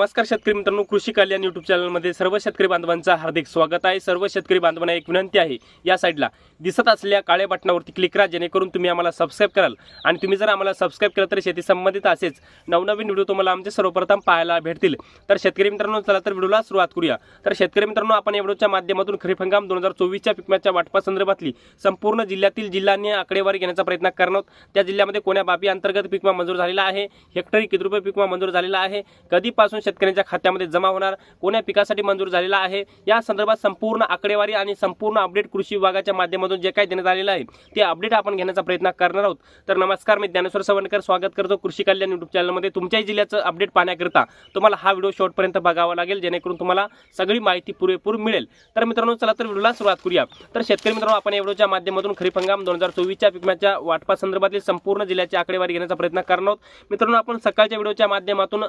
नमस्कार शेतकरी मित्रांनो कृषी कल्याण युट्यूब चॅनलमध्ये सर्व शेतकरी बांधवांचं हार्दिक स्वागत आहे. सर्व शेतकरी बांधवांना एक विनंती आहे या साईडला दिसत असलेल्या काळ्या बटनावरती क्लिक करा जेणेकरून तुम्ही आम्हाला सबस्क्राईब कराल. आणि तुम्ही जर आम्हाला सबस्क्राईब केलं तर शेती संबंधित असेच नवनवीन व्हिडिओ तुम्हाला आमचे सर्वप्रथम पाहायला भेटतील. तर शेतकरी मित्रांनो चला तर व्हिडिओला सुरुवात करूया. तर शेतकरी मित्रांनो आपण या व्हिडिओच्या माध्यमातून खरीप हंगाम दोन हजार चोवीसच्या पिकम्याच्या वाटपा संदर्भातली संपूर्ण जिल्ह्यातील जिल्ह्यांनी आकडेवारी घेण्याचा प्रयत्न करणार आहोत. त्या जिल्ह्यामध्ये कोण्या बाबी अंतर्गत पिकमा मंजूर झालेला आहे? हेक्टरी किती रुपये पिकमा मंजूर झालेला आहे? कधीपासून शेतकऱ्यांच्या खात्यामध्ये जमा होणार. कोण्या पिकासाठी मंजूर झालेला आहे? या संदर्भात संपूर्ण आकडेवारी आणि संपूर्ण अपडेट कृषी विभागाच्या माध्यमातून जे काही देण्यात आलेलं आहे ते अपडेट आपण घेण्याचा प्रयत्न करणार आहोत. तर नमस्कार मी ज्ञानेश्वर सवणकर स्वागत करतो कृषी कल्याण युट्यूब चॅनलमध्ये तुमच्याही जिल्ह्याचं अपडेट पाहण्याकरिता तुम्हाला हा व्हिडिओ शेवटपर्यंत बघावा लागेल जेणेकरून तुम्हाला सगळी माहिती पुरेपूर मिळेल. तर मित्रांनो चला तर व्हिडिओला सुरुवात करूया. तर शेतकरी मित्रांनो आपण या व्हिडिओच्या माध्यमातून खरीप हंगाम दोन हजार चोवीसच्या पिकम्याच्या वाटपा संदर्भातील संपूर्ण जिल्ह्याची आकडेवारी घेण्याचा प्रयत्न करणार आहोत. मित्रांनो आपण सकाळच्या व्हिडिओच्या माध्यमातून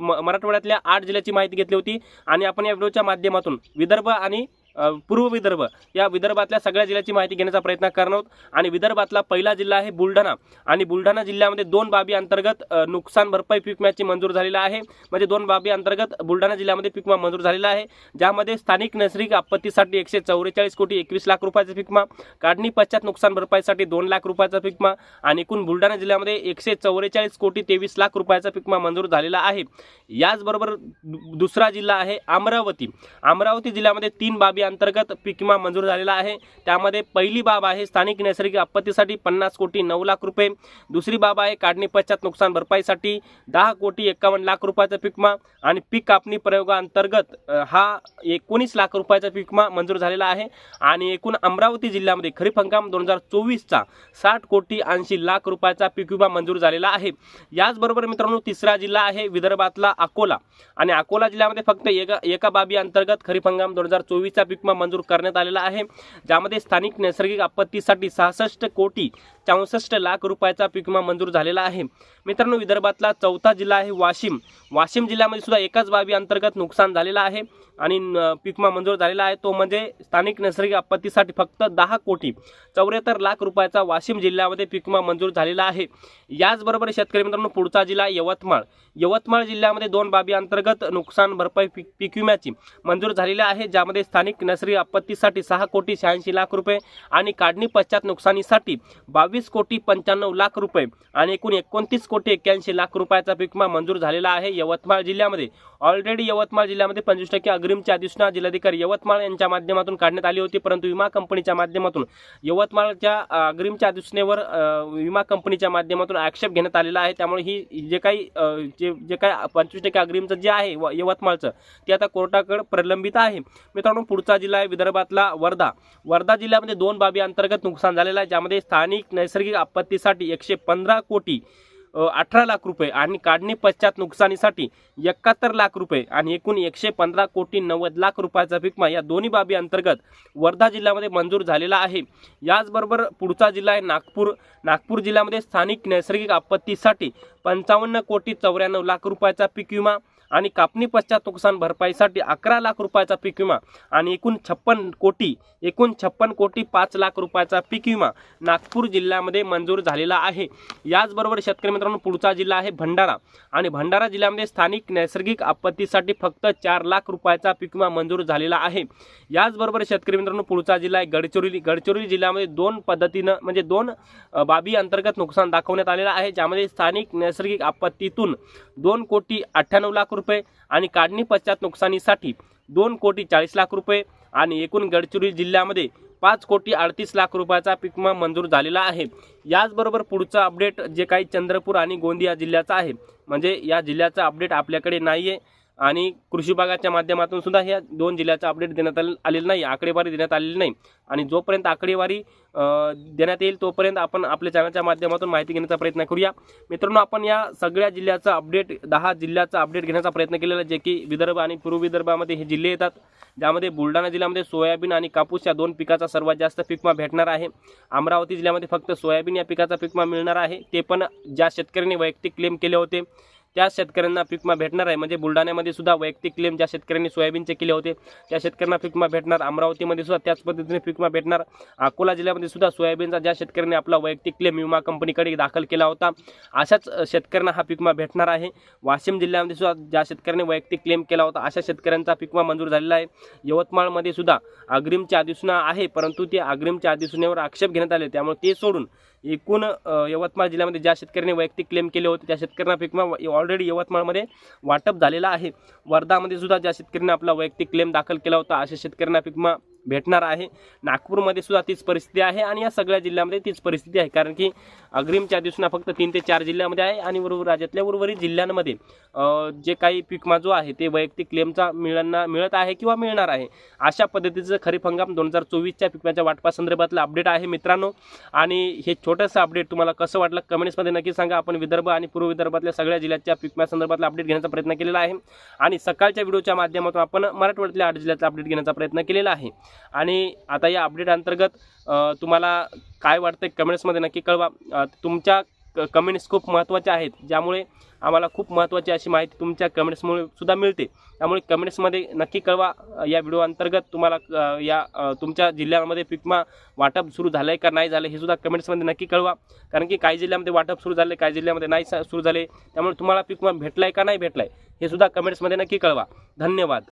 मराठवाड्यात म- आठ जिल्ह्याची माहिती घेतली होती. आणि आपण या व्हिडिओच्या माध्यमातून विदर्भ आणि पूर्व विदर्भ. या विदर्भातल्या सगळ्या जिल्ह्याची माहिती घेण्याचा प्रयत्न करणार आहोत. आणि विदर्भातला पहिला जिल्हा आहे बुलढाणा. आणि बुलढाणा जिल्ह्यामध्ये दोन बाबी अंतर्गत नुकसान भरपाई पीक विम्याची मंजूर झालेला आहे. म्हणजे दोन बाबी अंतर्गत बुलढाणा जिल्ह्यामध्ये पीक विमा मंजूर झालेला आहे. ज्यामध्ये स्थानिक नैसर्गिक आपत्तीसाठी एकशे चौवेचाळीस कोटी एकवीस लाख रुपयाचा पीक विमा काढणी पश्चात नुकसान भरपाईसाठी दोन लाख रुपयाचा पीक विमा आणि एकूण बुलढाणा जिल्ह्यामध्ये एकशे चौवेचाळीस कोटी तेवीस लाख रुपयाचा पीक विमा मंजूर झालेला आहे. याचबरोबर दु- दुसरा जिल्हा आहे अमरावती. अमरावती जिल्ह्यामध्ये तीन बाबी अंतर्गत पीक विमा मंजूर झालेला आहे. त्यामध्ये पहिली बाब आहे स्थानिक नैसर्गिक आपत्तीसाठी पन्नास कोटी नऊ लाख रुपये. दुसरी बाब आहे काढणी पश्चात नुकसान भरपाईसाठी दहा कोटी एकावन्न लाख रुपयाचा पीक विमा आणि पीक कापणी प्रयोगाअंतर्गत हा एकोणीस लाख रुपयाचा पीक विमा मंजूर झालेला आहे. आणि एकूण अमरावती जिल्ह्यामध्ये खरीप हंगाम दोन हजार चोवीसचा साठ कोटी ऐंशी लाख रुपयाचा पीक विमा मंजूर झालेला आहे. याचबरोबर मित्रांनो तिसरा जिल्हा आहे विदर्भातला अकोला. आणि अकोला जिल्ह्यामध्ये फक्त एका एका बाबी अंतर्गत खरीप हंगाम दोन हजार चोवीसचा पीक विमा मंजूर करण्यात आलेला आहे. ज्यामध्ये स्थानिक नैसर्गिक आपत्तीसाठी सहासष्ट कोटी चौसष्ट लाख रुपयाचा पीक विमा मंजूर झालेला आहे. मित्रांनो विदर्भातला चौथा जिल्हा आहे वाशिम. वाशिम जिल्ह्यामध्ये सुद्धा एकाच बाबी अंतर्गत नुकसान झालेलं आहे आणि न- विमा मंजूर झालेला आहे. तो म्हणजे स्थानिक नैसर्गिक आपत्तीसाठी फक्त दहा कोटी चौऱ्याहत्तर लाख रुपयाचा वाशिम जिल्ह्यामध्ये पीक विमा मंजूर झालेला आहे. याचबरोबर शेतकरी मित्रांनो पुढचा जिल्हा यवतमाळ. यवतमाळ जिल्ह्यामध्ये दोन बाबी अंतर्गत नुकसान भरपाई पीक पीक विम्याची मंजूर झालेली आहे. ज्यामध्ये स्थानिक नर्सरी आपत्तीसाठी सहा कोटी शहाऐंशी लाख रुपये आणि काढणी पश्चात नुकसानीसाठी बावीस कोटी पंच्याण्णव लाख रुपये आणि एकूण एकोणतीस कोटी एक्क्याऐंशी लाख रुपयाचा विमा मंजूर झालेला आहे. यवतमाळ जिल्ह्यामध्ये ऑलरेडी यवतमाळ जिल्ह्यामध्ये पंचवीस टक्के अग्रिमची अधिसूचना जिल्हाधिकारी यवतमाळ यांच्या माध्यमातून काढण्यात आली होती परंतु विमा कंपनीच्या माध्यमातून यवतमाळच्या अग्रिमच्या अधिसूचनेवर विमा कंपनीच्या माध्यमातून आक्षेप घेण्यात आलेला आहे. त्यामुळे ही जे काही जे जे काही पंचवीस टक्के अग्रिमचं जे आहे व- यवतमाळचं ते आता कोर्टाकडे प्रलंबित आहे. मित्रांनो पुढचं पुढचा जिल्हा आहे विदर्भातला वर्धा. वर्धा जिल्ह्यामध्ये दोन बाबी अंतर्गत नुकसान झालेलं आहे ज्यामध्ये स्थानिक नैसर्गिक आपत्तीसाठी एकशे पंधरा कोटी अठरा लाख रुपये आणि काढणी पश्चात नुकसानीसाठी एकाहत्तर लाख रुपये आणि एकूण एकशे पंधरा कोटी नव्वद लाख रुपयाचा विमा या दोन्ही बाबी अंतर्गत वर्धा जिल्ह्यामध्ये मंजूर झालेला आहे. याचबरोबर पुढचा जिल्हा आहे नागपूर. नागपूर जिल्ह्यामध्ये स्थानिक नैसर्गिक आपत्तीसाठी पंचावन्न कोटी चौऱ्याण्णव लाख रुपयाचा पीक विमा आणि कापणी पश्चात नुकसान भरपाईसाठी अकरा लाख रुपयाचा पीक विमा आणि एकूण छप्पन कोटी एकूण छप्पन कोटी पाच लाख रुपयाचा पीक विमा नागपूर जिल्ह्यामध्ये मंजूर झालेला आहे. याचबरोबर शेतकरी मित्रांनो पुढचा जिल्हा आहे भंडारा आणि भंडारा जिल्ह्यामध्ये स्थानिक नैसर्गिक आपत्तीसाठी फक्त चार लाख रुपयाचा पीक विमा मंजूर झालेला आहे. याचबरोबर शेतकरी मित्रांनो पुढचा जिल्हा आहे गडचिरोली. गडचिरोली जिल्ह्यामध्ये दोन पद्धतीनं म्हणजे दोन बाबी अंतर्गत नुकसान दाखवण्यात आलेलं आहे ज्यामध्ये स्थानिक नैसर्गिक आपत्तीतून दोन कोटी अठ्ठ्याण्णव लाख रुपये आणि काढणी पश्चात नुकसानीसाठी दोन कोटी चाळीस लाख रुपये आणि एकूण गडचिरोली जिल्ह्यामध्ये पाच कोटी अडतीस लाख रुपयाचा पीक मंजूर झालेला आहे. याचबरोबर पुढचं अपडेट जे काही चंद्रपूर आणि गोंदिया जिल्ह्याचं आहे म्हणजे या जिल्ह्याचं अपडेट आपल्याकडे नाही आहे आणि कृषी विभागाच्या माध्यमातून सुद्धा ह्या दोन जिल्ह्याचं अपडेट देण्यात आले आलेलं नाही. आकडेवारी देण्यात आलेली नाही. आणि जोपर्यंत आकडेवारी देण्यात येईल तोपर्यंत आपण आपल्या चॅनलच्या माध्यमातून माहिती घेण्याचा प्रयत्न करूया. मित्रांनो आपण या सगळ्या जिल्ह्याचा अपडेट दहा जिल्ह्याचा अपडेट घेण्याचा प्रयत्न केलेला जे की विदर्भ आणि पूर्व विदर्भामध्ये हे जिल्हे येतात. ज्यामध्ये बुलढाणा जिल्ह्यामध्ये सोयाबीन आणि कापूस या दोन पिकाचा सर्वात जास्त पिकमा भेटणार आहे. अमरावती जिल्ह्यामध्ये फक्त सोयाबीन या पिकाचा पिकमा मिळणार आहे. ते पण ज्या शेतकऱ्यांनी वैयक्तिक क्लेम केले होते त्या शेतकऱ्यांना पीक विमा भेटणार आहे. म्हणजे बुलढाण्यामध्ये सुद्धा वैयक्तिक क्लेम ज्या शेतकऱ्यांनी सोयाबीनचे केले होते त्या शेतकऱ्यांना पीकमा भेटणार. अमरावतीमध्ये सुद्धा त्याच पद्धतीने पीक विमा भेटणार. अकोला जिल्ह्यामध्ये सुद्धा सोयाबीनचा ज्या शेतकऱ्यांनी आपला वैयक्तिक क्लेम विमा कंपनीकडे दाखल केला होता अशाच शेतकऱ्यांना हा पीक भेटणार आहे. वाशिम जिल्ह्यामध्ये सुद्धा ज्या शेतकऱ्यांनी वैयक्तिक क्लेम केला होता अशा शेतकऱ्यांचा पिकमा मंजूर झालेला आहे. यवतमाळमध्ये सुद्धा अग्रिमची अधिसूचना आहे परंतु ते अग्रिमच्या अधिसूचनेवर आक्षेप घेण्यात आले. त्यामुळे ते सोडून एकूण यवतमाळ जिल्ह्यामध्ये ज्या शेतकऱ्यांनी वैयक्तिक क्लेम केले होते त्या शेतकऱ्यांना पीकमा ऑलरेडी यवतमाळमध्ये वाटप झालेला आहे. वर्धामध्ये सुद्धा ज्या शेतकऱ्यांनी आपला वैयक्तिक क्लेम दाखल केला होता अशा शेतकऱ्यांना पिकमा भेटणार आहे. नागपूरमध्ये सुद्धा तीच परिस्थिती आहे आणि या सगळ्या जिल्ह्यामध्ये तीच परिस्थिती आहे. कारण की अग्रिमच्या दिवसांना फक्त तीन ते चार जिल्ह्यामध्ये आहे आणि उर्वर राज्यातल्या उर्वरित जिल्ह्यांमध्ये जे काही पीक जो आहे ते वैयक्तिक क्लेमचा मिळणं मिळत आहे किंवा मिळणार आहे. अशा पद्धतीचं खरीप हंगाम दोन हजार चोवीसच्या पीक वाटपासंदर्भातलं अपडेट आहे मित्रांनो. आणि हे छोटंसं अपडेट तुम्हाला कसं वाटलं कमेंट्समध्ये नक्की सांगा. आपण विदर्भ आणि पूर्व विदर्भातल्या सगळ्या जिल्ह्याच्या पिकम्यासंदर्भातला अपडेट घेण्याचा प्रयत्न केलेला आहे. आणि सकाळच्या व्हिडिओच्या माध्यमातून आपण मराठवाड्यातल्या आठ जिल्ह्याचा अपडेट घेण्याचा प्रयत्न केलेला आहे. आणि आता या अपडेट अंतर्गत तुम्हाला काय वाटतं कमेंट्समध्ये नक्की कळवा. तुमच्या कमेंट्स खूप महत्त्वाच्या आहेत ज्यामुळे आम्हाला खूप महत्त्वाची अशी माहिती तुमच्या कमेंट्समुळे सुद्धा मिळते. त्यामुळे कमेंट्समध्ये नक्की कळवा. या व्हिडिओ अंतर्गत तुम्हाला या तुमच्या जिल्ह्यामध्ये पिकमा वाटप सुरू झालं आहे का नाही झालं हे सुद्धा कमेंट्समध्ये नक्की कळवा. कारण की काही जिल्ह्यामध्ये वाटप सुरू झाले काही जिल्ह्यामध्ये नाही सुरू झाले. त्यामुळे तुम्हाला पिकमा भेटला आहे का नाही भेटला आहे हे सुद्धा कमेंट्समध्ये नक्की कळवा. धन्यवाद.